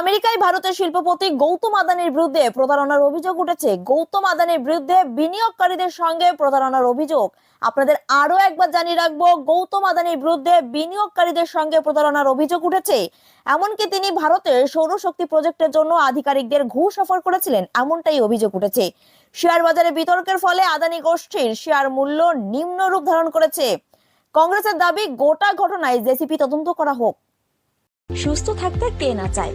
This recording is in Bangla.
আমেরিকায় ভারতের শিল্পপতি গৌতম আদানির বিরুদ্ধে প্রতারণার অভিযোগ উঠেছে। গৌতম আদানির বিরুদ্ধে বিনিয়োগকারীদের সঙ্গে প্রতারণার অভিযোগ। আপনাদের আরও একবার জানিয়ে রাখব, গৌতম আদানির বিরুদ্ধে বিনিয়োগকারীদের সঙ্গে প্রতারণার অভিযোগ উঠেছে। এমনকি তিনি ভারতের সৌরশক্তি প্রজেক্টের জন্য আধিকারিকদের ঘুষ অফার করেছিলেন, এমনটাই অভিযোগ উঠেছে। শেয়ার বাজারে বিতর্কের ফলে আদানি গোষ্ঠীর শেয়ার মূল্য নিম্ন রূপ ধারণ করেছে। কংগ্রেসের দাবি, গোটা ঘটনায় জেসিপি তদন্ত করা হোক। সুস্থ থাকতে কে না চায়?